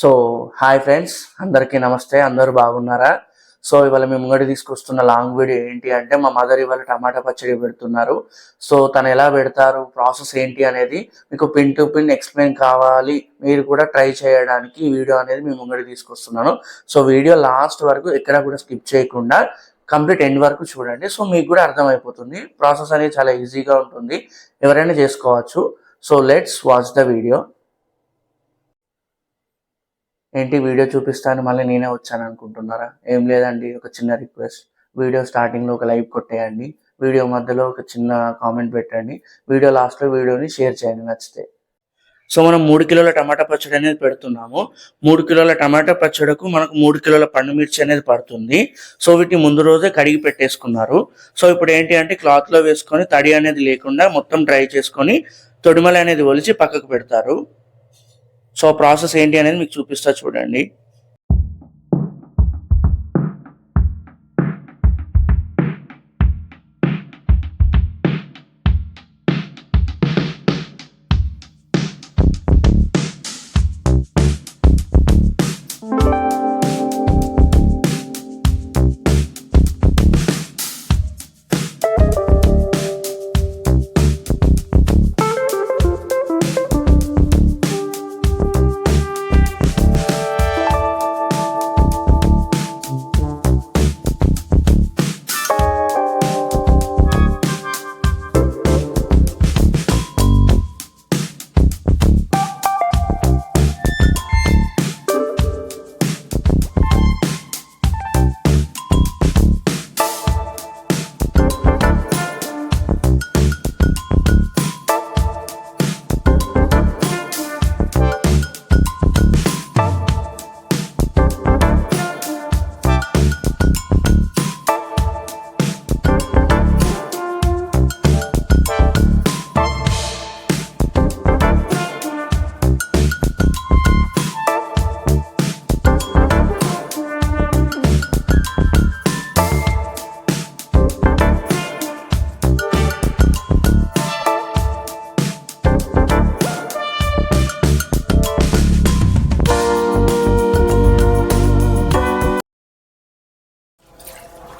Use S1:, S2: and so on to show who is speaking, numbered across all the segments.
S1: So hi friends అందరికీ నమస్తే అందరూ బాగున్నారా? సో ఇవాళ మేము ముంగడి తీసుకొస్తున్న లాంగ్ వీడియో ఏంటి అంటే మా మదర్ ఇవాళ టమాటా పచ్చడి పెడుతున్నారు. సో తను ఎలా పెడతారు ప్రాసెస్ ఏంటి అనేది మీకు పిన్ టు పిన్ ఎక్స్ప్లెయిన్ కావాలి. మీరు కూడా ట్రై చేయడానికి ఈ వీడియో అనేది మేము ముంగడి తీసుకొస్తున్నాను. సో వీడియో లాస్ట్ వరకు ఎక్కడ కూడా స్కిప్ చేయకుండా కంప్లీట్ ఎండ్ వరకు చూడండి. సో మీకు కూడా అర్థమైపోతుంది. ప్రాసెస్ అనేది చాలా ఈజీగా ఉంటుంది. ఎవరైనా చేసుకోవచ్చు. So let's watch the video. ఏంటి వీడియో చూపిస్తాను మళ్ళీ నేనే వచ్చాను అనుకుంటున్నారా? ఏం లేదండి ఒక చిన్న రిక్వెస్ట్. వీడియో స్టార్టింగ్లో ఒక లైక్ కొట్టేయండి వీడియో మధ్యలో ఒక చిన్న కామెంట్ పెట్టండి వీడియో లాస్ట్లో వీడియోని షేర్ చేయండి నచ్చితే. సో మనం మూడు కిలోల టమాటా పచ్చడి అనేది పెడుతున్నాము. మూడు కిలోల టమాటా పచ్చడికు మనకు మూడు కిలోల పండు మిర్చి అనేది పడుతుంది. సో వీటిని ముందు రోజే కడిగి పెట్టేసుకున్నారు. సో ఇప్పుడు ఏంటి అంటే క్లాత్లో వేసుకొని తడి అనేది లేకుండా మొత్తం డ్రై చేసుకొని తొడిమల అనేది ఒలిచి పక్కకు పెడతారు. సో ప్రాసెస్ ఏంటి అనేది మీకు చూపిస్తా చూడండి.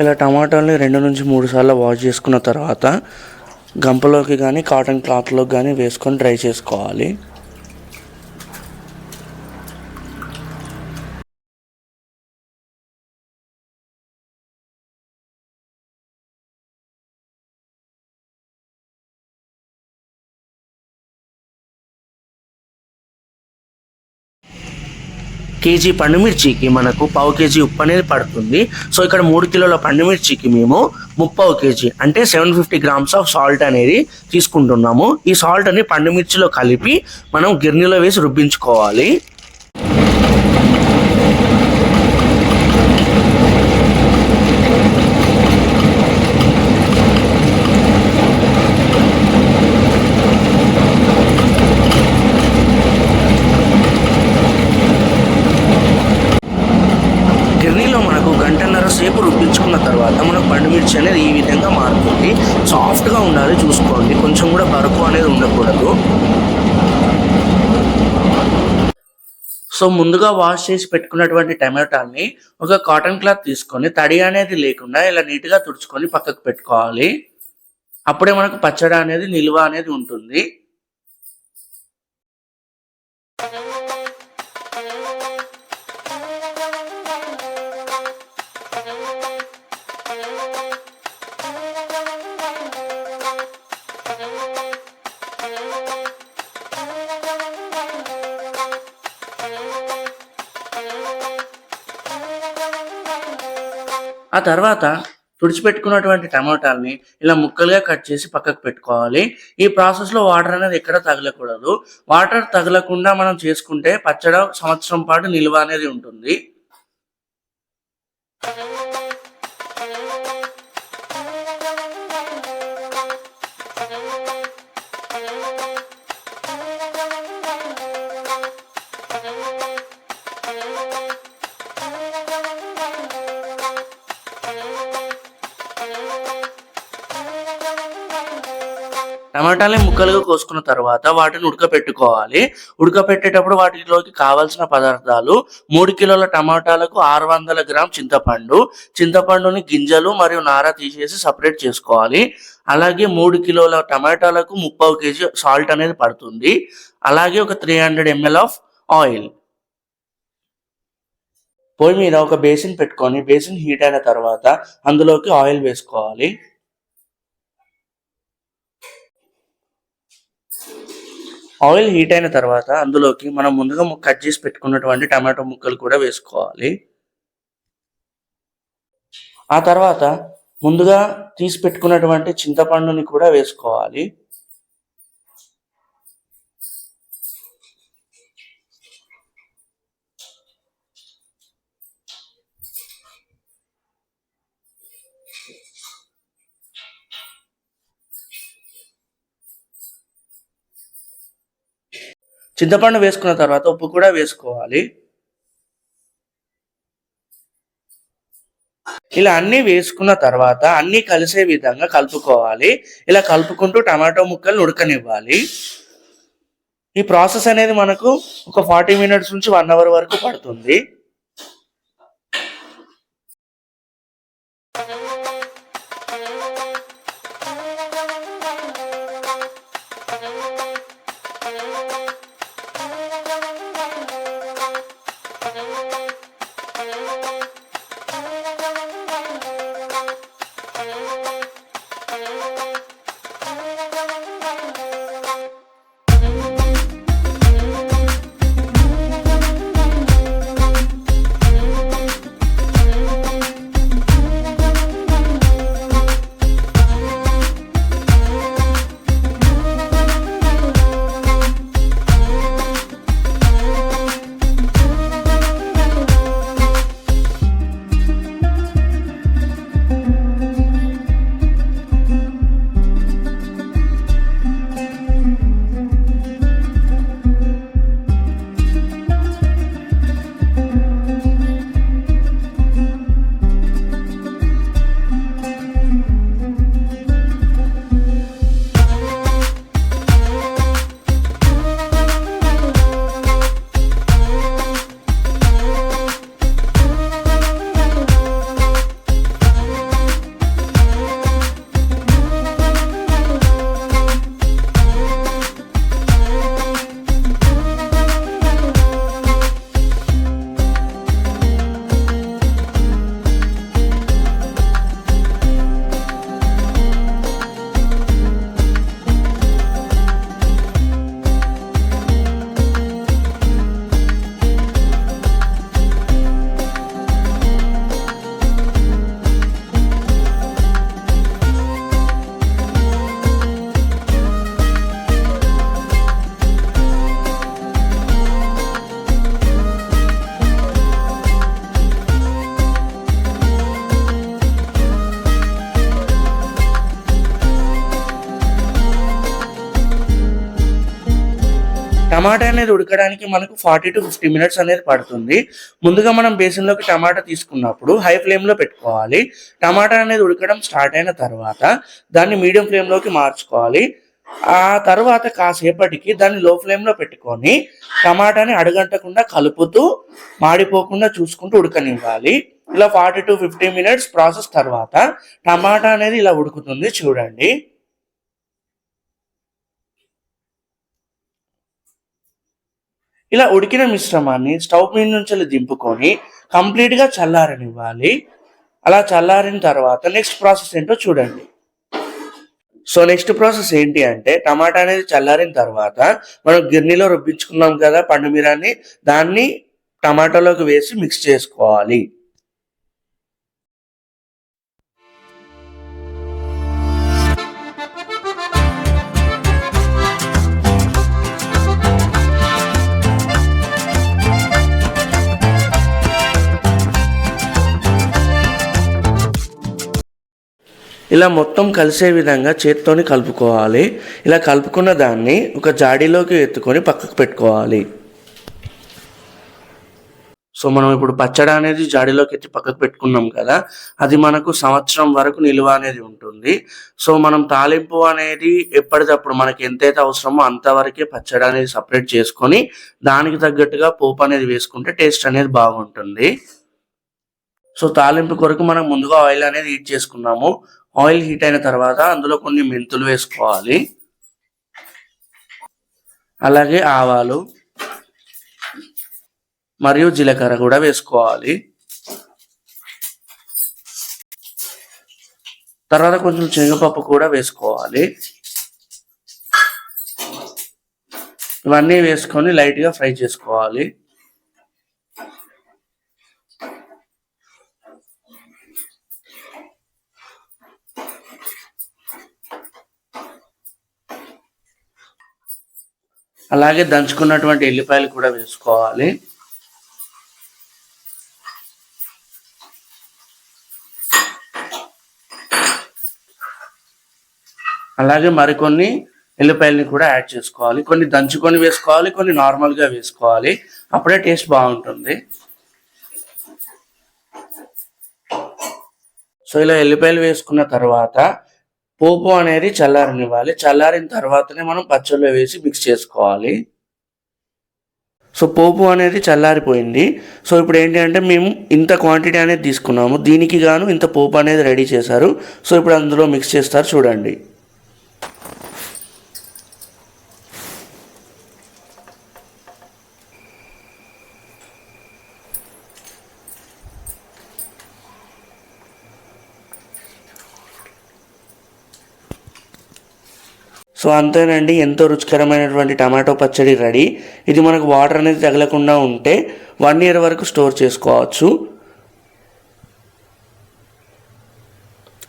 S1: ఇలా టమాటాలని రెండు నుంచి మూడు సార్లు వాష్ చేసుకున్న తర్వాత గంపలోకి కానీ కాటన్ క్లాత్లోకి కానీ వేసుకొని డ్రై చేసుకోవాలి. కేజీ పండుమిర్చికి మనకు పావు కేజీ ఉప్పు అనేది పడుతుంది. సో ఇక్కడ మూడు కిలోల పండుమిర్చికి మేము ముప్పావు కేజీ అంటే seven fifty grams of salt అనేది తీసుకుంటున్నాము. ఈ సాల్ట్ అని పండుమిర్చిలో కలిపి మనం గిర్నీలో వేసి రుబ్బించుకోవాలి గిర్నీలో మనకు గంటన్నర సేపు రుబ్బించుకున్న తర్వాత మనకు పండుమిర్చి అనేది ఈ విధంగా మారుతుంది సాఫ్ట్గా ఉండాలి చూసుకోండి కొంచెం కూడా బరుకు అనేది ఉండకూడదు సో ముందుగా వాష్ చేసి పెట్టుకున్నటువంటి టమాటాలని ఒక కాటన్ క్లాత్ తీసుకొని తడి అనేది లేకుండా ఇలా నీట్గా తుడుచుకొని పక్కకు పెట్టుకోవాలి. అప్పుడే మనకు పచ్చడి అనేది నిల్వ అనేది ఉంటుంది. ఆ తర్వాత తుడిచిపెట్టుకున్నటువంటి టమాటాలని ఇలా ముక్కలుగా కట్ చేసి పక్కకు పెట్టుకోవాలి. ఈ ప్రాసెస్లో వాటర్ అనేది ఎక్కడ తగలకూడదు. వాటర్ తగలకుండా మనం చేసుకుంటే పచ్చడి సంవత్సరం పాటు నిల్వ అనేది ఉంటుంది. టమాటాలని ముక్కలుగా కోసుకున్న తర్వాత వాటిని ఉడకపెట్టుకోవాలి. ఉడకపెట్టేటప్పుడు వాటిలోకి కావాల్సిన పదార్థాలు మూడు కిలోల టమాటాలకు ఆరు వందల గ్రామ్ చింతపండు. చింతపండుని గింజలు మరియు నార తీసేసి సపరేట్ చేసుకోవాలి. అలాగే మూడు కిలోల టమాటాలకు ముప్పై కేజీ సాల్ట్ అనేది పడుతుంది. అలాగే ఒక three hundred ML of oil. పొయ్యి మీద ఒక బేసిన్ పెట్టుకొని బేసిన్ హీట్ అయిన తర్వాత అందులోకి ఆయిల్ వేసుకోవాలి. ఆయిల్ హీట్ అయిన తర్వాత అందులోకి మనం ముందుగా కట్ చేసి పెట్టుకున్నటువంటి టమాటో ముక్కలు కూడా వేసుకోవాలి. ఆ తర్వాత ముందుగా తీసి పెట్టుకున్నటువంటి చింతపండుని కూడా వేసుకోవాలి. చింతపండు వేసుకున్న తర్వాత ఉప్పు కూడా వేసుకోవాలి. ఇలా అన్ని వేసుకున్న తర్వాత అన్ని కలిసే విధంగా కలుపుకోవాలి. ఇలా కలుపుకుంటూ టమాటో ముక్కలు ఉడకనివ్వాలి. ఈ ప్రాసెస్ అనేది మనకు ఒక ఫార్టీ మినిట్స్ నుంచి వన్ అవర్ వరకు పడుతుంది. టమాటా అనేది ఉడకడానికి మనకు ఫార్టీ టు ఫిఫ్టీ మినిట్స్ అనేది పడుతుంది. ముందుగా మనం బేసిన్లోకి టమాటా తీసుకున్నప్పుడు హై ఫ్లేమ్లో పెట్టుకోవాలి. టమాటా అనేది ఉడకడం స్టార్ట్ అయిన తర్వాత దాన్ని మీడియం ఫ్లేమ్లోకి మార్చుకోవాలి. ఆ తర్వాత కాసేపటికి దాన్ని లో ఫ్లేమ్లో పెట్టుకొని టమాటాని అడగంటకుండా కలుపుతూ మాడిపోకుండా చూసుకుంటూ ఉడకనివ్వాలి. ఇలా forty to fifty minutes process తర్వాత టమాటా అనేది ఇలా ఉడుకుతుంది చూడండి. ఇలా ఉడికిన మిశ్రమాన్ని స్టవ్ మీద నుంచి దింపుకొని కంప్లీట్గా చల్లారనివ్వాలి. అలా చల్లారిన తర్వాత నెక్స్ట్ ప్రాసెస్ ఏంటో చూడండి. సో నెక్స్ట్ ప్రాసెస్ ఏంటి అంటే టమాటా అనేది చల్లారిన తర్వాత మనం గిర్నీలో రుబ్బించుకున్నాం కదా పండుమీరాన్ని దాన్ని టమాటాలోకి వేసి మిక్స్ చేసుకోవాలి. ఇలా మొత్తం కలిసే విధంగా చేత్తోని కలుపుకోవాలి. ఇలా కలుపుకున్న దాన్ని ఒక జాడీలోకి ఎత్తుకొని పక్కకు పెట్టుకోవాలి. సో మనం ఇప్పుడు పచ్చడి అనేది జాడీలోకి ఎత్తి పక్కకు పెట్టుకున్నాం కదా అది మనకు సంవత్సరం వరకు నిల్వ అనేది ఉంటుంది. సో మనం తాలింపు అనేది ఎప్పటికప్పుడు మనకి ఎంతైతే అవసరమో అంతవరకే పచ్చడి అనేది సపరేట్ చేసుకొని దానికి తగ్గట్టుగా పోపు అనేది వేసుకుంటే టేస్ట్ అనేది బాగుంటుంది. సో తాలింపు కొరకు మనం ముందుగా ఆయిల్ అనేది హీట్ చేసుకున్నాము. ఆయిల్ హీట్ అయిన తర్వాత అందులో కొన్ని మెంతులు వేసుకోవాలి. అలాగే ఆవాలు మరియు జీలకర్ర కూడా వేసుకోవాలి. తర్వాత కొంచెం శనగపప్పు కూడా వేసుకోవాలి. ఇవన్నీ వేసుకొని లైట్గా ఫ్రై చేసుకోవాలి. అలాగే దంచుకున్నటువంటి ఎల్లిపాయలు కూడా వేసుకోవాలి. అలాగే మరికొన్ని ఎల్లిపాయలని కూడా యాడ్ చేసుకోవాలి. కొన్ని దంచుకొని వేసుకోవాలి కొన్ని నార్మల్గా వేసుకోవాలి. అప్పుడే టేస్ట్ బాగుంటుంది. సో ఇలా ఎల్లిపాయలు వేసుకున్న తర్వాత పోపు అనేది చల్లారనివ్వాలి. చల్లారిన తర్వాతనే మనం పచ్చళ్ళు వేసి మిక్స్ చేసుకోవాలి. సో పోపు అనేది చల్లారిపోయింది. సో ఇప్పుడు ఏంటి అంటే మేము ఇంత క్వాంటిటీ అనేది తీసుకున్నాము. దీనికి గాను ఇంత పోపు అనేది రెడీ చేశారు. సో ఇప్పుడు అందులో మిక్స్ చేస్తారు చూడండి. సో అంతేనండి ఎంతో రుచికరమైనటువంటి టమాటో పచ్చడి రెడీ. ఇది మనకు వాటర్ అనేది తగలకుండా ఉంటే వన్ ఇయర్ వరకు స్టోర్ చేసుకోవచ్చు.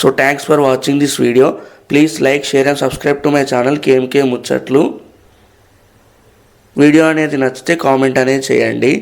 S1: So thanks for watching this video please like share and subscribe to my channel KMK ముచ్చట్లు వీడియో అనేది నచ్చితే కామెంట్ అనేది చేయండి.